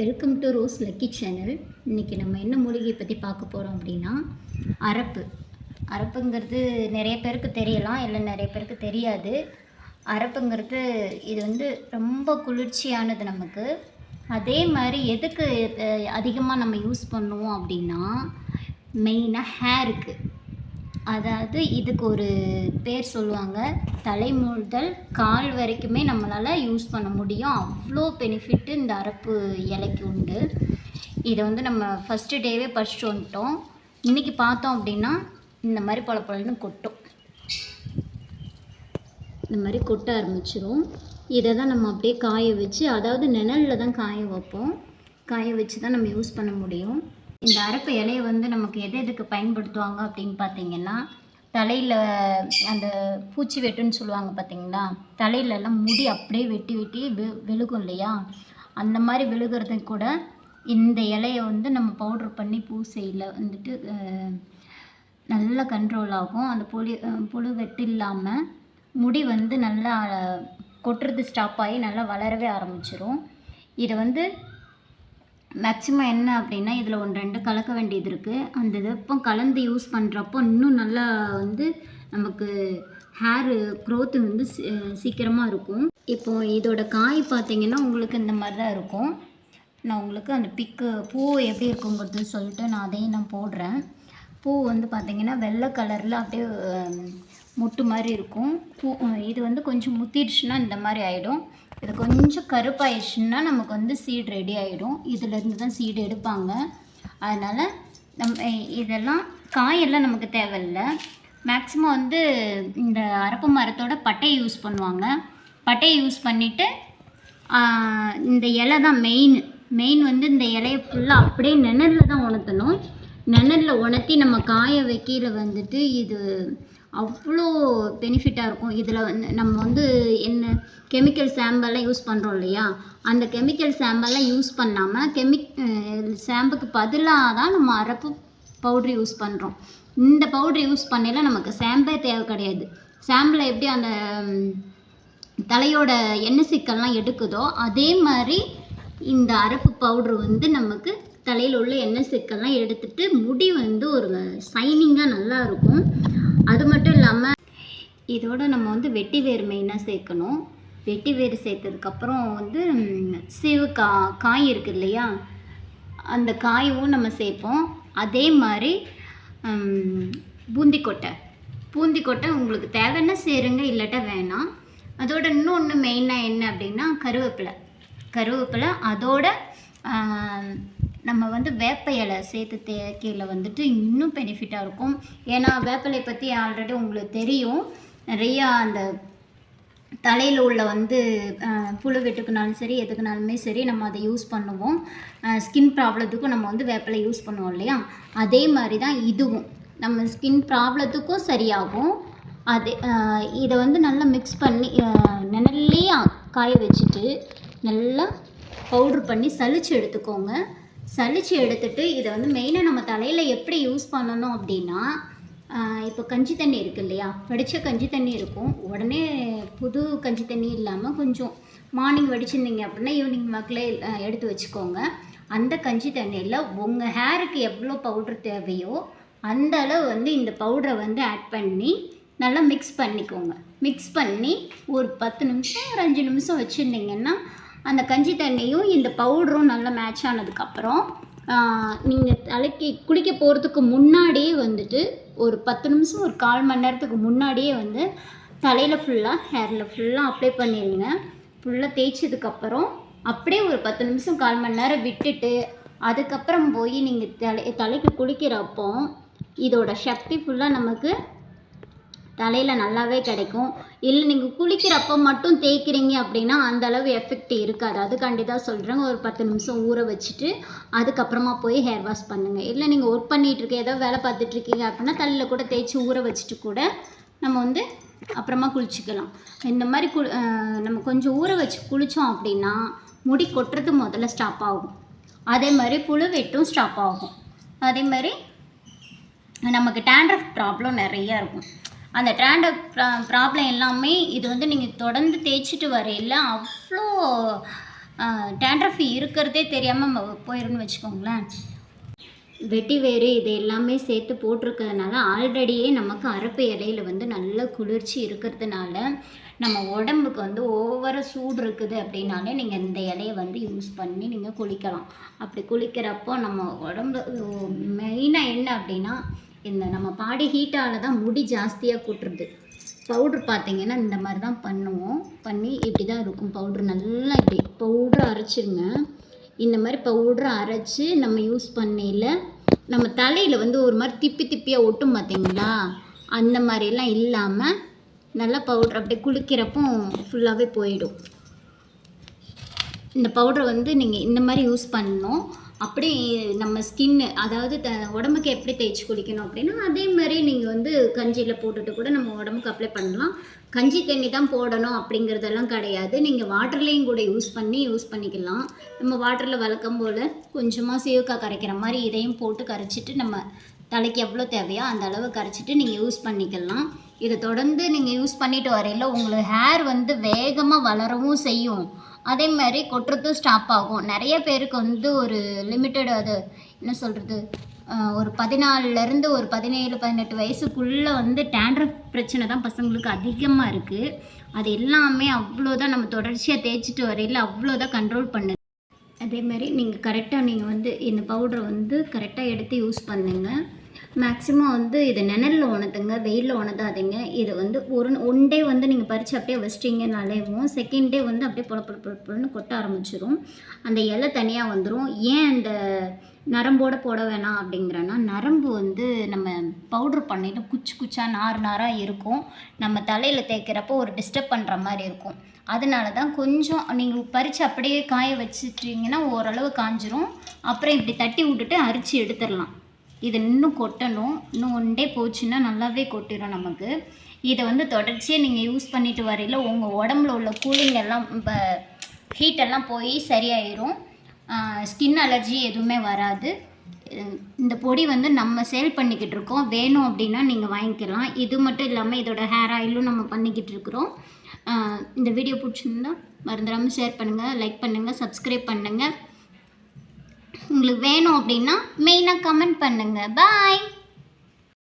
Welcome to Rose Lucky channel இன்றைக்கி நம்ம என்ன மூலிகையை பற்றி பார்க்க போகிறோம் அப்படின்னா அரப்பு. அரப்புங்கிறது நிறைய பேருக்கு தெரியலாம் இல்லை நிறைய பேருக்கு தெரியாது. அரப்புங்கிறது இது வந்து ரொம்ப குளிர்ச்சியானது நமக்கு. அதே மாதிரி எதுக்கு அதிகமாக நம்ம யூஸ் பண்ணுவோம் அப்படின்னா மெயினாக ஹேருக்கு அதாவது இதுக்கு ஒரு பேர் சொல்லுவாங்க தலை முதல் கால் வரைக்குமே நம்மளால் யூஸ் பண்ண முடியும். அவ்வளோ பெனிஃபிட்டு இந்த அரப்பு இலைக்கு உண்டு. இதை வந்து நம்ம ஃபஸ்ட்டு டேவே பறிச்சுட்டு வந்துட்டோம். இன்றைக்கி பார்த்தோம் அப்படின்னா இந்த மாதிரி பல பழன்னு கொட்டும். இந்த மாதிரி கொட்ட ஆரம்பிச்சிரும். இதை தான் நம்ம அப்படியே காய வச்சு அதாவது நிழலில் தான் காய வைப்போம். காய வச்சு தான் நம்ம யூஸ் பண்ண முடியும். இந்த அரப்பு இலையை வந்து நமக்கு எது எதுக்கு பயன்படுத்துவாங்க அப்படின்னு பார்த்தீங்கன்னா தலையில் அந்த பூச்சி வெட்டுன்னு சொல்லுவாங்க பார்த்தீங்களா தலையிலலாம் முடி அப்படியே வெட்டி வெட்டி வெ விழுகும் இல்லையா? அந்த மாதிரி விழுகிறது கூட இந்த இலையை வந்து நம்ம பவுட்ரு பண்ணி பூசையில் வந்துட்டு நல்லா கண்ட்ரோல் ஆகும். அந்த புளி புழு வெட்டு இல்லாமல் முடி வந்து நல்லா கொட்டுறது ஸ்டாப் ஆகி நல்லா வளரவே ஆரம்பிச்சிரும். இதை வந்து மேக்ஸிமம் என்ன அப்படின்னா இதில் ஒன்று ரெண்டு கலக்க வேண்டியது இருக்குது அந்த வெப்பம் கலந்து யூஸ் பண்ணுறப்போ இன்னும் நல்லா வந்து நமக்கு ஹேரு க்ரோத்து வந்து சீக்கிரமாக இருக்கும். இப்போ இதோட காய் பார்த்தீங்கன்னா உங்களுக்கு இந்த மாதிரி தான் இருக்கும். நான் உங்களுக்கு அந்த பிக்கு பூ எப்படி இருக்குங்கிறது சொல்லிட்டு நான் அதையும் நான் போடுறேன். பூ வந்து பார்த்திங்கன்னா வெள்ளை கலரில் அப்படியே முட்டு மாதிரி இருக்கும். பூ இது வந்து கொஞ்சம் முத்திடுச்சுன்னா இந்த மாதிரி ஆகிடும் இது கொஞ்சம் கருப்பாயிடுச்சுன்னா நமக்கு வந்து சீடு ரெடி ஆகிடும் இதிலேருந்து தான் சீடு எடுப்பாங்க. அதனால் நம்ம இதெல்லாம் காயெல்லாம் நமக்கு தேவையில்லை. மேக்ஸிமம் வந்து இந்த அரப்பு மரத்தோட பட்டையை யூஸ் பண்ணுவாங்க. பட்டையை யூஸ் பண்ணிவிட்டு இந்த இலை தான் மெயின் மெயின் வந்து இந்த இலையை ஃபுல்லாக அப்படியே நிழலில் தான் உணர்த்தணும். நிழலில் உணர்த்தி நம்ம காய வைக்கையில் வந்துட்டு இது அவ்வளோ பெனிஃபிட்டாக இருக்கும். இதில் வந்து நம்ம வந்து என்ன கெமிக்கல் ஷாம்பெல்லாம் யூஸ் பண்ணுறோம் இல்லையா? அந்த கெமிக்கல் சாம்பல்லாம் யூஸ் பண்ணாமல் கெமிக் சாம்புக்கு பதிலாக தான் நம்ம அரப்பு பவுட்ரு யூஸ் பண்ணுறோம் இந்த பவுட்ரு யூஸ் பண்ணையில் நமக்கு சாம்பே தேவை கிடையாது. சாம்பில் எப்படி அந்த தலையோட எண்ணெய் சிக்கல்லாம் எடுக்குதோ அதே மாதிரி இந்த அரப்பு பவுட்ரு வந்து நமக்கு தலையில் உள்ள எண்ணெய் சிக்கல்லாம் எடுத்துகிட்டு முடி வந்து ஒரு ஷைனிங்காக நல்லா இருக்கும். இதோட நம்ம வந்து வெட்டி வேர் மெயினாக சேர்க்கணும். வெட்டி வேர் சேர்த்ததுக்கப்புறம் வந்து சிவு கா காய் இருக்குது இல்லையா? அந்த காயும் நம்ம சேர்ப்போம். அதே மாதிரி பூந்திக்கொட்டை. பூந்திக்கொட்டை உங்களுக்கு தேவைன்னா சேருங்க இல்லாட்டா வேணாம். அதோட இன்னொன்று மெயினாக என்ன அப்படின்னா கருவேப்பிலை. கருவேப்பிலை அதோட நம்ம வந்து வேப்ப இலை சேர்த்து தேக்கையில் வந்துட்டு இன்னும் பெனிஃபிட்டாக இருக்கும். ஏன்னா வேப்பிலை பற்றி ஆல்ரெடி உங்களுக்கு தெரியும். நிறையா அந்த தலையில் உள்ள வந்து புழு வெட்டுக்குனாலும் சரி எதுக்குனாலுமே சரி நம்ம அதை யூஸ் பண்ணுவோம். ஸ்கின் ப்ராப்ளத்துக்கும் நம்ம வந்து வேப்பிலை யூஸ் பண்ணுவோம் இல்லையா? அதே மாதிரி தான் இதுவும். நம்ம ஸ்கின் ப்ராப்ளத்துக்கும் சரியாகும். அது இதை வந்து நல்லா மிக்ஸ் பண்ணி அஹ், நிழல்லையே காய வச்சுட்டு நல்லா பவுட்ரு பண்ணி சளிச்சு எடுத்துக்கோங்க. சளிச்சு எடுத்துட்டு இதை வந்து மெயினாக நம்ம தலையில் எப்படி யூஸ் பண்ணணும் அப்படின்னா இப்போ கஞ்சி தண்ணி இருக்குது இல்லையா வடித்த கஞ்சி தண்ணி இருக்கும். உடனே புது கஞ்சி தண்ணி இல்லாமல் கொஞ்சம் மார்னிங் வடிச்சிருந்தீங்க அப்படின்னா ஈவினிங் வாக்கில் எடுத்து வச்சுக்கோங்க. அந்த கஞ்சி தண்ணியில் உங்கள் ஹேருக்கு எவ்வளோ பவுடர் தேவையோ அந்த அளவு வந்து இந்த பவுடரை வந்து ஆட் பண்ணி நல்லா மிக்ஸ் பண்ணிக்கோங்க. மிக்ஸ் பண்ணி ஒரு பத்து நிமிஷம் ஒரு அஞ்சு நிமிஷம் வச்சுருந்தீங்கன்னா அந்த கஞ்சி தண்ணியும் இந்த பவுடரும் நல்லா மேட்ச் ஆனதுக்கப்புறம் நீங்கள் தலைக்கு குளிக்க போகிறதுக்கு முன்னாடியே வந்துட்டு ஒரு பத்து நிமிஷம் ஒரு கால் மணி நேரத்துக்கு முன்னாடியே வந்து தலையில் ஃபுல்லாக ஹேரில் ஃபுல்லாக அப்ளை பண்ணிடுங்க ஃபுல்லாக தேய்ச்சதுக்கப்புறம் அப்படியே ஒரு பத்து நிமிஷம் கால் மணி நேரம் விட்டுட்டு அதுக்கப்புறம் போய் நீங்கள் தலை தலைக்கு குளிக்கிறப்போ இதோட சக்தி ஃபுல்லாக நமக்கு தலையில் நல்லாவே கிடைக்கும். இல்லை நீங்கள் குளிக்கிறப்ப மட்டும் தேய்க்கிறீங்க அப்படின்னா அந்த அளவு எஃபெக்ட் இருக்காது. அதுக்காண்டி தான் சொல்கிறேங்க ஒரு பத்து நிமிஷம் ஊற வச்சுட்டு அதுக்கப்புறமா போய் ஹேர் வாஷ் பண்ணுங்கள் இல்லை நீங்கள் ஒர்க் பண்ணிகிட்ருக்க ஏதோ வேலை பார்த்துட்ருக்கீங்க அப்படின்னா தலையில் கூட தேய்ச்சி ஊற வச்சுட்டு கூட நம்ம வந்து அப்புறமா குளிச்சுக்கலாம். இந்த மாதிரி கு நம்ம கொஞ்சம் ஊற வச்சு குளித்தோம் அப்படின்னா முடி கொட்டுறது முதல்ல ஸ்டாப் ஆகும். அதே மாதிரி புழு வெட்டும் ஸ்டாப் ஆகும். அதே மாதிரி நமக்கு டேண்ட்ரஃப் ப்ராப்ளம் நிறையா இருக்கும். அந்த டேண்ட்ரஃப் ப்ராப்ளம் எல்லாமே இது வந்து நீங்கள் தொடர்ந்து தேய்ச்சிட்டு வரையில அவ்வளோ டேண்ட்ரஃபி இருக்கிறதே தெரியாமல் போயிருன்னு வச்சுக்கோங்களேன். வெட்டி வேறு இது எல்லாமே சேர்த்து போட்டிருக்கிறதுனால ஆல்ரெடியே நமக்கு அரப்பு இலையில வந்து நல்ல குளிர்ச்சி இருக்கிறதுனால நம்ம உடம்புக்கு வந்து ஓவர சூடு இருக்குது அப்படின்னாலே நீங்கள் இந்த இலையை வந்து யூஸ் பண்ணி நீங்கள் குளிக்கலாம். அப்படி குளிக்கிறப்போ நம்ம உடம்பு மெயினாக என்ன அப்படின்னா இந்த நம்ம பாடி ஹீட்டால் தான் முடி ஜாஸ்தியாக கூட்டுறது. பவுட்ரு பார்த்தீங்கன்னா இந்த மாதிரி தான் பண்ணுவோம். பண்ணி இப்படி தான் இருக்கும். பவுட்ரு நல்லா இப்படி பவுட்ரு அரைச்சிருங்க. இந்த மாதிரி பவுட்ரு அரைச்சி நம்ம யூஸ் பண்ணையில் நம்ம தலையில் வந்து ஒரு மாதிரி திப்பி திப்பியாக ஒட்டும் பார்த்தீங்களா? அந்த மாதிரிலாம் இல்லாமல் நல்லா பவுட்ரு அப்படியே குளிக்கிறப்போ ஃபுல்லாகவே போயிடும். இந்த பவுடரை வந்து நீங்கள் இந்த மாதிரி யூஸ் பண்ணணும். அப்படி நம்ம ஸ்கின்னு அதாவது த உடம்புக்கு எப்படி தேய்ச்சி குளிக்கணும் அப்படின்னா அதே மாதிரி நீங்கள் வந்து கஞ்சியில் போட்டுட்டு கூட நம்ம உடம்புக்கு அப்ளை பண்ணலாம். கஞ்சி தண்ணி தான் போடணும் அப்படிங்கிறதெல்லாம் கிடையாது. நீங்கள் வாட்டர்லேயும் கூட யூஸ் பண்ணி யூஸ் பண்ணிக்கலாம். நம்ம வாட்டரில் வளர்க்கும் போல் கொஞ்சமாக சீவக்காய் கரைக்கிற மாதிரி இதையும் போட்டு கரைச்சிட்டு நம்ம தலைக்கு எவ்வளோ தேவையோ அந்த அளவு கரைச்சிட்டு நீங்கள் யூஸ் பண்ணிக்கலாம். இதை தொடர்ந்து நீங்கள் யூஸ் பண்ணிட்டு வரையில் உங்களுக்கு ஹேர் வந்து வேகமாக வளரவும் செய்யும். அதே மாதிரி கொட்டுறதும் ஸ்டாப் ஆகும். நிறைய பேருக்கு வந்து ஒரு லிமிட்டட் அது என்ன சொல்கிறது ஒரு பதினாலுலேருந்து ஒரு பதினேழு பதினெட்டு வயசுக்குள்ளே வந்து டேண்ட்ரஃப் பிரச்சனை தான் பசங்களுக்கு அதிகமாக இருக்குது அது எல்லாமே அவ்வளோதான் நம்ம தொடர்ச்சியாக தேய்ச்சிட்டு வரையில் அவ்வளோதான் கண்ட்ரோல் பண்ணுது. அதே மாதிரி நீங்கள் கரெக்டாக நீங்கள் வந்து இந்த பவுடரை வந்து கரெக்டாக எடுத்து யூஸ் பண்ணுங்கள் மேக்ஸிமம் வந்து இதை நிழலில் உணர்த்துங்க வெயிலில் உணர்த்தாதீங்க இதை வந்து ஒரு ஒன் டே வந்து நீங்கள் பறித்து அப்படியே வச்சிட்டிங்கனாலேவும் செகண்ட் டே வந்து அப்படியே புல பொல கொட்ட ஆரம்பிச்சிடும் அந்த இலை தனியாக வந்துடும் ஏன் அந்த நரம்போடு போட வேணாம் அப்படிங்கிறனா நரம்பு வந்து நம்ம பவுட்ரு பண்ணிட்டு குச்சி குச்சா நார் நாராக இருக்கும். நம்ம தலையில் தேய்க்கிறப்போ ஒரு டிஸ்டர்ப் பண்ணுற மாதிரி இருக்கும். அதனால தான் கொஞ்சம் நீங்கள் பறித்து அப்படியே காய வச்சுட்டீங்கன்னா ஓரளவு காஞ்சிரும். அப்புறம் இப்படி தட்டி விட்டுட்டு அரிச்சு எடுத்துடலாம். இது இன்னும் கொட்டணும். இன்னும் ஒன் டே போச்சுன்னா நல்லாவே கொட்டிடும் நமக்கு. இதை வந்து தொடர்ச்சியாக நீங்கள் யூஸ் பண்ணிட்டு வரையில் உங்கள் உடம்புல உள்ள கூலிங் எல்லாம் இப்போ ஹீட்டெல்லாம் போய் சரியாயிரும். ஸ்கின் அலர்ஜி எதுவுமே வராது. இந்த பொடி வந்து நம்ம சேல் பண்ணிக்கிட்டு இருக்கோம். வேணும் அப்படின்னா நீங்கள் வாங்கிக்கலாம். இது மட்டும் இல்லாமல் இதோட ஹேர் ஆயிலும் நம்ம பண்ணிக்கிட்டு இருக்கிறோம். இந்த வீடியோ பிடிச்சிருந்தா மறந்துடாமல் ஷேர் பண்ணுங்கள் லைக் பண்ணுங்கள் சப்ஸ்கிரைப் பண்ணுங்கள் உங்களுக்கு வேணும் அப்படின்னா மெயினாக கமெண்ட் பண்ணுங்கள் பாய்